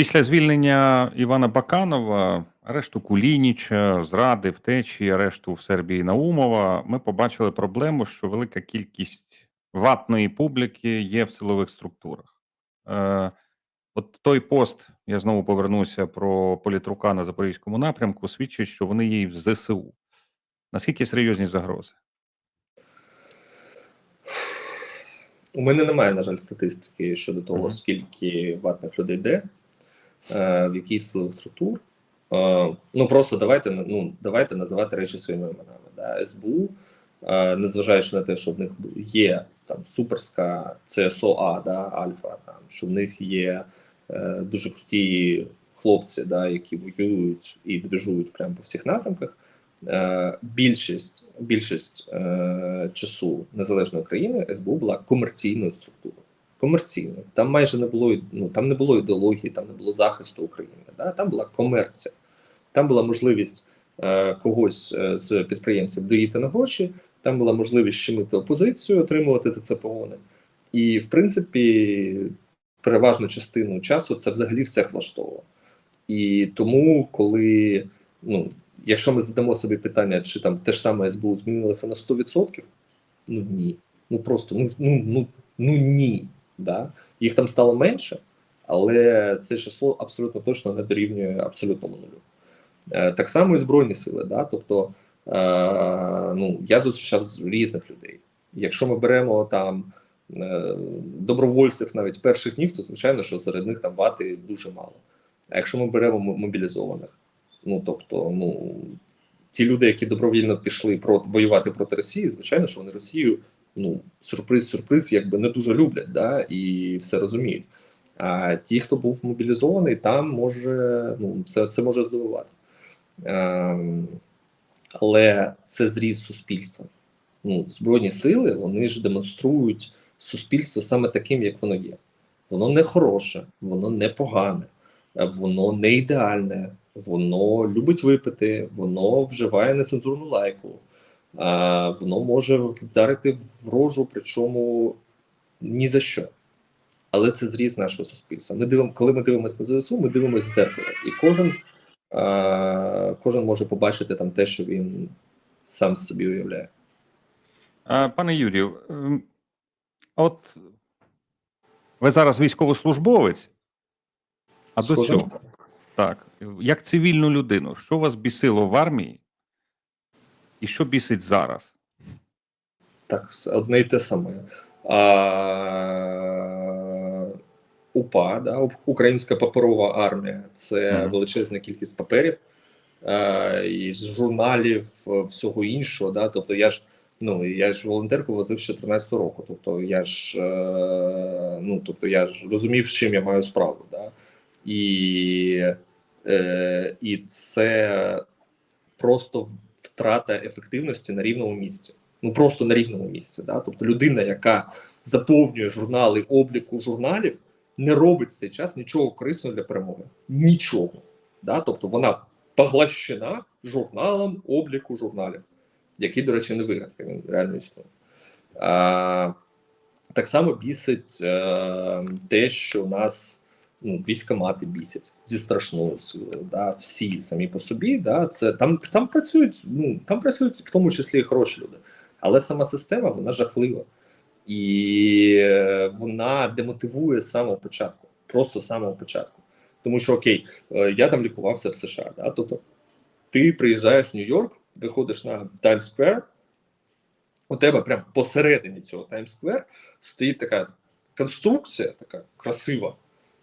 Після звільнення Івана Баканова, арешту Кулініча, зради, втечі, арешту в Сербії Наумова, ми побачили проблему, що велика кількість ватної публіки є в силових структурах. Е, от той пост, я знову повернуся про політрука на запорізькому напрямку, свідчить, що вони є в ЗСУ. Наскільки серйозні загрози? У мене немає, на жаль, статистики щодо того, Мгм. скільки ватних людей де, е, в яких силових структур. Е, ну просто давайте ну, давайте називати речі своїми іменами. Да? СБУ, е, незважаючи на те, що в них є там суперська ЦСОА, да, Альфа, там, що в них є дуже круті хлопці, да, які воюють і движують прямо по всіх напрямках. Більшість більшість часу незалежної країни СБУ була комерційною структурою. Комерційною. Там майже не було ну там не було ідеології, там не було захисту України. Да? Там була комерція, там була можливість е, когось е, з підприємців доїти на гроші, там була можливість щемити опозицію, отримувати за це погони. І в принципі, переважну частину часу це взагалі все влаштовувало. І тому, коли ну якщо ми задамо собі питання, чи там те ж саме СБУ змінилося на 100%, ну ні. Ну просто ну ну ну, ну ні. Да? Їх там стало менше, але це число абсолютно точно не дорівнює абсолютному нулю. Е, так само і Збройні сили. Да? Тобто е, ну, я зустрічав з різних людей. Якщо ми беремо там е, добровольців навіть перших днів, то звичайно, що серед них там вати дуже мало. А якщо ми беремо мобілізованих, Ну тобто, ну ті люди, які добровільно пішли проти воювати проти Росії, звичайно, що вони Росію ну сюрприз, сюрприз, якби не дуже люблять, да, і все розуміють. А ті, хто був мобілізований, там може ну це це може здивувати. Ем, але це зріз суспільства. Ну, Збройні сили вони ж демонструють суспільство саме таким, як воно є. Воно не хороше, воно не погане, воно не ідеальне воно любить випити, воно вживає нецензурну лайку, воно може вдарити в рожу, причому ні за що. Але це зріз нашого суспільства. Ми дивимо, коли ми дивимося на ЗСУ, ми дивимося в зеркало, і кожен а, кожен може побачити там те, що він сам собі уявляє. Пане Юрію, ем, от ви зараз військовослужбовець, а до цього так, як цивільну людину, що вас бісило в армії, і що бісить зараз? Так, одне й те саме. А, УПА, да, Українська паперова армія це величезна кількість паперів а, і з журналів, всього іншого. Да, Тобто я ж ну я ж волонтерку возив з 14 року. Тобто я ж е, ну тобто я ж розумів, з чим я маю справу. Да? І Е, І це просто втрата ефективності на рівному місці. Ну просто на рівному місці. Да? Тобто людина, яка заповнює журнали обліку журналів, не робить в цей час нічого корисного для перемоги. Нічого. Да? Тобто вона поглощена журналом обліку журналів, який, до речі, не вигадка, він реально існує. А, Так само бісить е, те, що у нас ну, військомати бісять зі страшною силою. Да, Всі самі по собі, да, це там там працюють, ну там працюють в тому числі і хороші люди, але сама система вона жахлива і е, вона демотивує з самого початку, просто з самого початку. Тому що окей, е, я там лікувався в США. Да, Тобто ти приїжджаєш в Нью-Йорк, виходиш на Таймс-сквер, у тебе прямо посередині цього Таймс-сквер стоїть така конструкція, така красива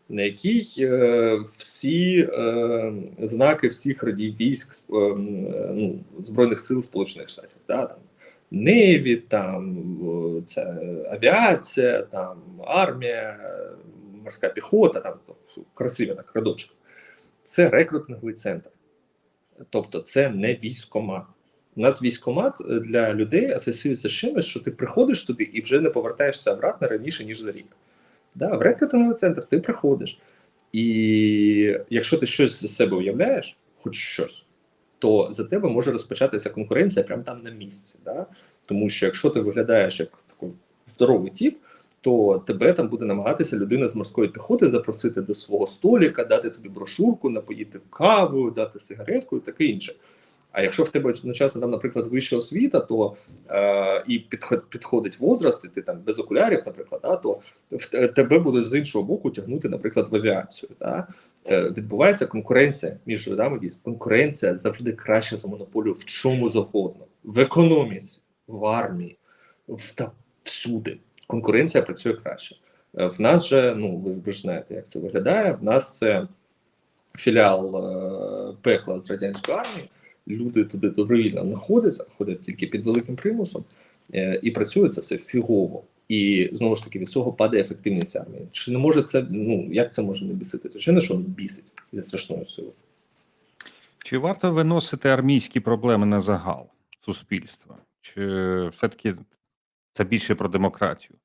на якій е, всі е, знаки всіх родів військ е, ну, Збройних сил Сполучених Штатів, да, там Неві, там ця авіація, там армія, морська піхота, там красивий так радочок. Це рекрутинговий центр, тобто це не військомат. У нас військомат для людей асоціюється з чимось, що ти приходиш туди і вже не повертаєшся обратно раніше ніж за рік. Да, В рекрутинговий центр ти приходиш, і якщо ти щось з себе уявляєш, хоч щось, то за тебе може розпочатися конкуренція прямо там на місці. Да? Тому що якщо ти виглядаєш як такий здоровий тіп, то тебе там буде намагатися людина з морської піхоти запросити до свого століка, дати тобі брошурку, напоїти кавою, дати сигаретку і таке інше. А якщо в тебе одночасно там, наприклад, вища освіта, то е, і підход, підходить возраст, і ти там без окулярів, наприклад, да, то в тебе будуть з іншого боку тягнути, наприклад, в авіацію. Да? Е, відбувається конкуренція між видами військ. Конкуренція завжди краще за монополію в чому завгодно, в економіці, в армії, в та всюди. Конкуренція працює краще. Е, В нас же, ну ви, ви ж знаєте, як це виглядає. В нас це філіал е, пекла з радянської армії. Люди туди добровільно не ходять, а ходять тільки під великим примусом, е, і працює це все фігово. І знову ж таки від цього падає ефективність армії. Чи не може це ну як це може не бісити? Звичайно, що бісить зі страшною силою. Чи варто виносити армійські проблеми на загал суспільства? Чи все-таки це більше про демократію?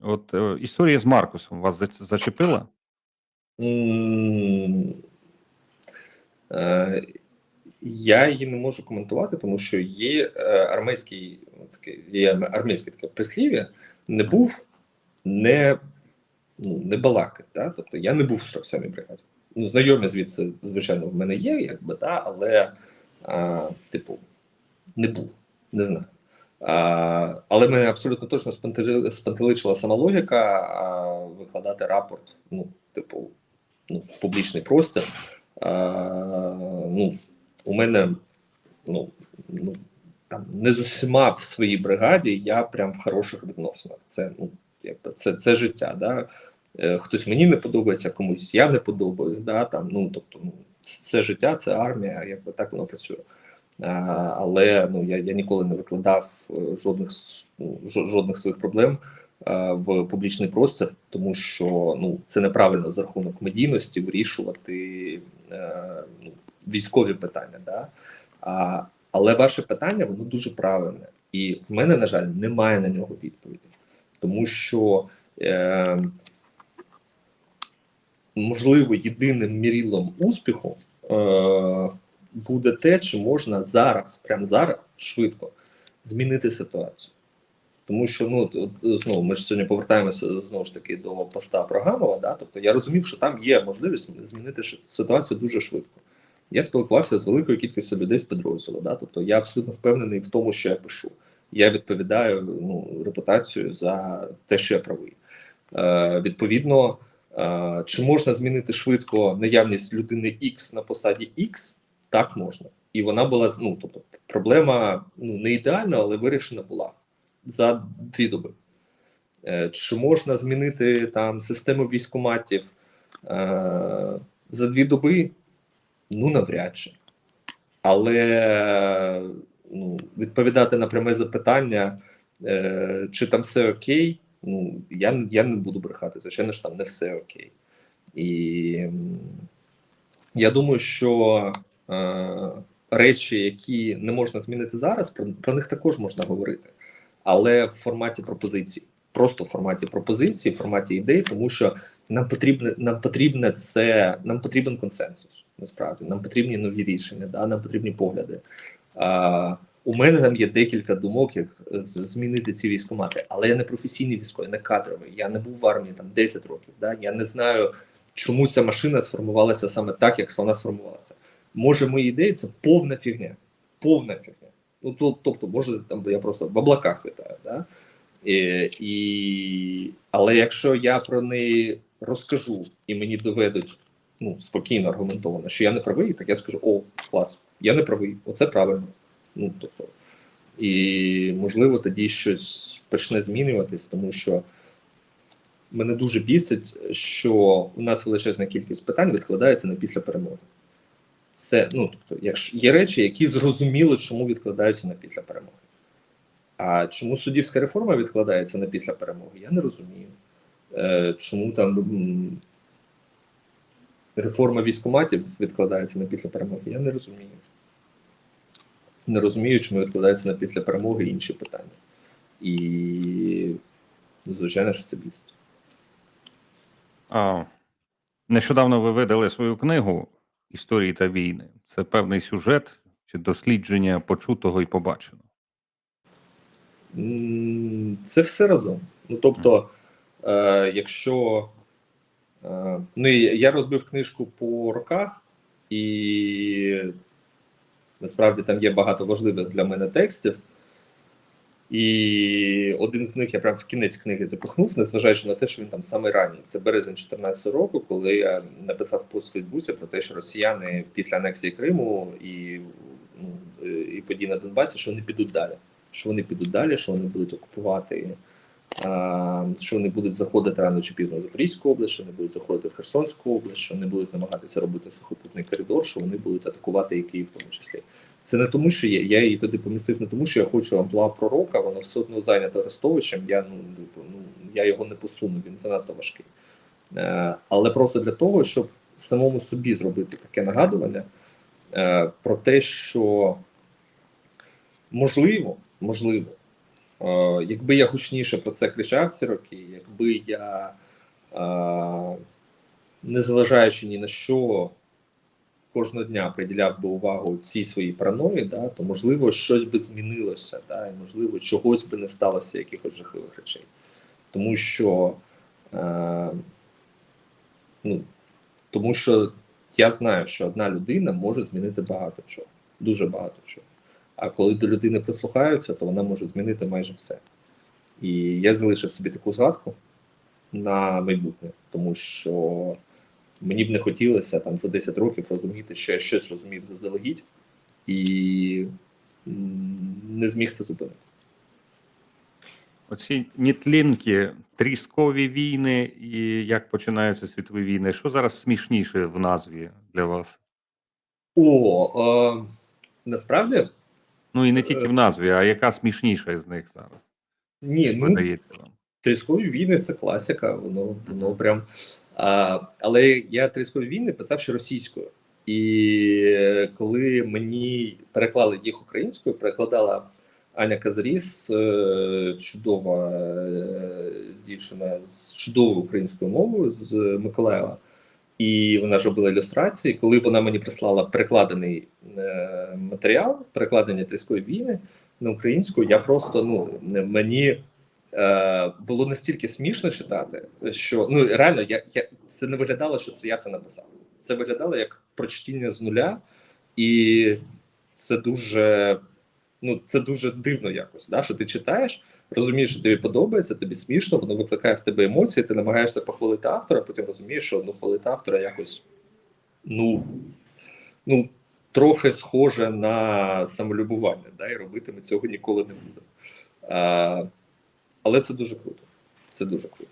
От е, історія з Маркусом вас зачепила? М, е, Я її не можу коментувати, тому що є е, армейський таке, є армійське таке прислів'я, не був, не, ну, не балакать. Да? Тобто я не був в 47-й бригаді. Ну, знайомі звідси, звичайно, в мене є, якби, да, але, а, типу, не був, не знаю. А, але мене абсолютно точно спантеличила сама логіка а, викладати рапорт, ну, типу, ну, в публічний простір. А, ну, у мене ну, ну, там, не з усіма в своїй бригаді я прям в хороших відносинах. Це, ну, якби, це, це життя. Да? Е, Хтось мені не подобається, комусь я не подобаюсь. Да? Там, ну, тобто, ну, це, це життя, це армія, якби так воно працює. А, але ну, я, я ніколи не викладав е, жодних, ну, жо- жодних своїх проблем е, в публічний простір, тому що ну, це неправильно за рахунок медійності вирішувати е, ну, військові питання. Да? А, але ваше питання воно дуже правильне, і в мене, на жаль, немає на нього відповіді, тому що е, можливо єдиним мірілом успіху е, буде те, чи можна зараз, прямо зараз, швидко змінити ситуацію. Тому що ну знову ми ж сьогодні повертаємося знову ж таки до поста Прогамова. Да? Тобто я розумів, що там є можливість змінити ситуацію дуже швидко. Я спілкувався з великою кількістю людей з підрозділу. Да? Тобто я абсолютно впевнений в тому, що я пишу. Я відповідаю ну, репутацію за те, що я правий. Е, відповідно, е, чи можна змінити швидко наявність людини X на посаді X? Так можна. І вона була ну, тобто, проблема ну, не ідеальна, але вирішена була за дві доби. Е, Чи можна змінити там систему військоматів е, за дві доби? Ну, навряд чи. Але ну, відповідати на пряме запитання, е, чи там все окей, ну, я, я не буду брехати. Звичайно ж, там не все окей. І я думаю, що е, речі, які не можна змінити зараз, про, про них також можна говорити але в форматі пропозицій. Просто в форматі пропозицій, в форматі ідей, тому що нам потрібне, нам потрібне це, нам потрібен консенсус. Насправді нам потрібні нові рішення, да, нам потрібні погляди. А, у мене там є декілька думок, як змінити ці військомати, але я не професійний військовий, не кадровий. Я не був в армії там 10 років. Да? Я не знаю, чому ця машина сформувалася саме так, як вона сформувалася. Може, мої ідеї це повна фігня. Повна фігня. Ну, то, тобто, може, там я просто в облаках вітаю, да? І, і... Але якщо я про неї розкажу і мені доведуть ну, спокійно, аргументовано, що я не правий, так я скажу: о, клас, я не правий, оце правильно. Ну, тобто, і можливо тоді щось почне змінюватись, тому що мене дуже бісить, що у нас величезна кількість питань відкладається на після перемоги. Це ну тобто, якщо є речі, які зрозуміло, чому відкладаються на після перемоги. А чому суддівська реформа відкладається на після перемоги, я не розумію. Е, чому там реформа військоматів відкладається на після перемоги, я не розумію. Не розумію, чому відкладається на після перемоги інші питання. І, звичайно, що це бісить. А, нещодавно ви видали свою книгу Історії та війни. Це певний сюжет чи дослідження почутого і побаченого. Це все разом. Ну тобто, е, якщо е, ну я розбив книжку по роках, і насправді там є багато важливих для мене текстів. І один з них я прям в кінець книги запихнув, незважаючи на те, що він там саме ранній. Це березень 2014 року, коли я написав пост в Фейсбуці про те, що росіяни після анексії Криму і, ну, і подій на Донбасі, що вони підуть далі. Що вони підуть далі, що вони будуть окупувати, що вони будуть заходити рано чи пізно в Запорізьку область, що вони будуть заходити в Херсонську область, що вони будуть намагатися робити сухопутний коридор, що вони будуть атакувати і Київ в тому числі. Це не тому, що я, я її туди помістив, не тому, що я хочу амплуа пророка, воно все одно зайнято Арестовичем. Я ну, типу, ну я його не посуну, він занадто важкий. Е, але просто для того, щоб самому собі зробити таке нагадування е, про те, що можливо, можливо, е, якби я гучніше про це кричав ці роки, якби я, е, незважаючи ні на що, кожного дня приділяв би увагу цій своїй параної, да, то можливо щось би змінилося, да, і можливо чогось би не сталося, якихось жахливих речей. Тому що, е, ну, тому що я знаю, що одна людина може змінити багато чого, дуже багато чого. А коли до людини прислухаються, то вона може змінити майже все. І я залишив собі таку згадку на майбутнє, тому що мені б не хотілося там за 10 років розуміти, що я щось розумів заздалегідь і не зміг це зупинити. Оці нітлінки, тріскові війни і як починаються світові війни. Що зараз смішніше в назві для вас? О, е, насправді Ну і не тільки в назві, а яка смішніша з них зараз ні, ну видається вам? Тріскові війни це класика, воно воно прям. А, але я тріскові війни писав ще російською. І е, коли мені переклали їх українською, перекладала Аня Казаріс, е, чудова е, дівчина з чудовою українською мовою з Миколаєва. І вона ж робила ілюстрації. Коли вона мені прислала перекладений е, матеріал, перекладення тріскової війни на українську, я просто ну мені е, було настільки смішно читати, що ну реально я, я це не виглядало, що це я це написав. Це виглядало як прочтіння з нуля, і це дуже ну це дуже дивно якось. Да? Що ти читаєш, розумієш, що тобі подобається, тобі смішно, воно викликає в тебе емоції, ти намагаєшся похвалити автора, потім розумієш, що ну хвалити автора якось ну, ну трохи схоже на самолюбування, да? і робити ми цього ніколи не будемо. А, але це дуже круто. Це дуже круто.